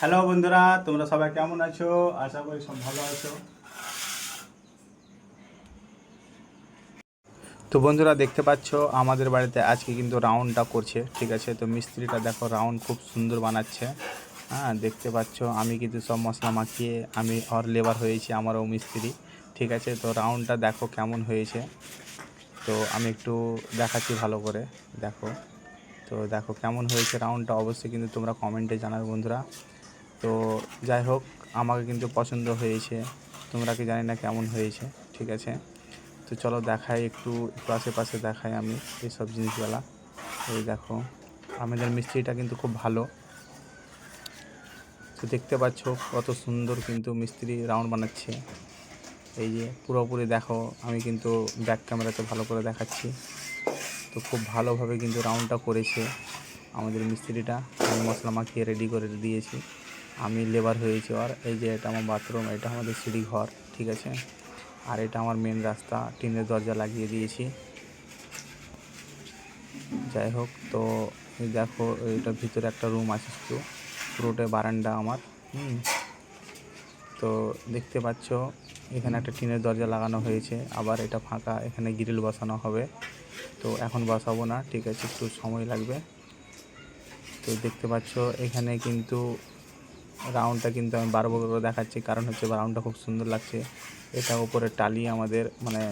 Hello বন্ধুরা, তোমরা সবাই কেমন আছো? আশা করি সব ভালো আছো। তো বন্ধুরা, দেখতে পাচ্ছ, আমাদের বাড়িতে আজকে কিন্তু রাউন্ডটা করছে, ঠিক আছে? তো মিস্ত্রিটা দেখো রাউন্ড খুব সুন্দর বানাচ্ছে। হ্যাঁ দেখতে পাচ্ছ, আমি কিন্তু সব মশলা মাখিয়ে আমি অর লেবার হয়েছি আমারও মিস্ত্রি, ঠিক আছে? তো রাউন্ডটা দেখো কেমন হয়েছে। তো আমি একটু দেখাচ্ছি ভালো করে, দেখো। তো দেখো কেমন হয়েছে রাউন্ডটা অবশ্যই কিন্তু তোমরা কমেন্টে জানাবে বন্ধুরা। তো যাই হোক, আমাকে কিন্তু পছন্দ হয়েছে। তোমরা কি জানি না কেমন হয়েছে, ঠিক আছে? তো চলো দেখাই একটু একটু আশেপাশে দেখাই আমি এইসব জিনিসগুলা। এই দেখো, আমাদের মিস্ত্রিটা কিন্তু খুব ভালো। তো দেখতে পাচ্ছ কত সুন্দর কিন্তু মিস্ত্রি রাউন্ড বানাচ্ছে। এই যে পুরোপুরি দেখো, আমি কিন্তু ব্যাক ক্যামেরাতে ভালো করে দেখাচ্ছি। তো খুব ভালোভাবে কিন্তু রাউন্ডটা করেছে আমাদের মিস্ত্রিটা। আমি মশলা মাখিয়ে রেডি করে দিয়েছি। আমি লেবার হয়েছি আর এই যে এটা আমার বাথরুম এটা আমাদের সিঁড়ি ঘর, ঠিক আছে? আর এটা আমার মেন রাস্তা, টিনের দরজা লাগিয়ে দিয়েছি। যাই হোক, তো দেখো, এটা ভিতরে একটা রুম আছে শুধু পুরোটা বারান্দা আমার, হুম? তো দেখতে পাচ্ছ, এখানে একটা টিনের দরজা লাগানো হয়েছে, আবার এটা ফাঁকা, এখানে গ্রিল বসানো হবে। তো এখন বসাবো না, ঠিক আছে, একটু সময় লাগবে। তো দেখতে পাচ্ছ, এখানে কিন্তু রাউন্ডটা কিন্তু আমি বারবার করে দেখাচ্ছি, কারণ হচ্ছে রাউন্ডটা খুব সুন্দর লাগছে। এটা উপরে টালি আমাদের মানে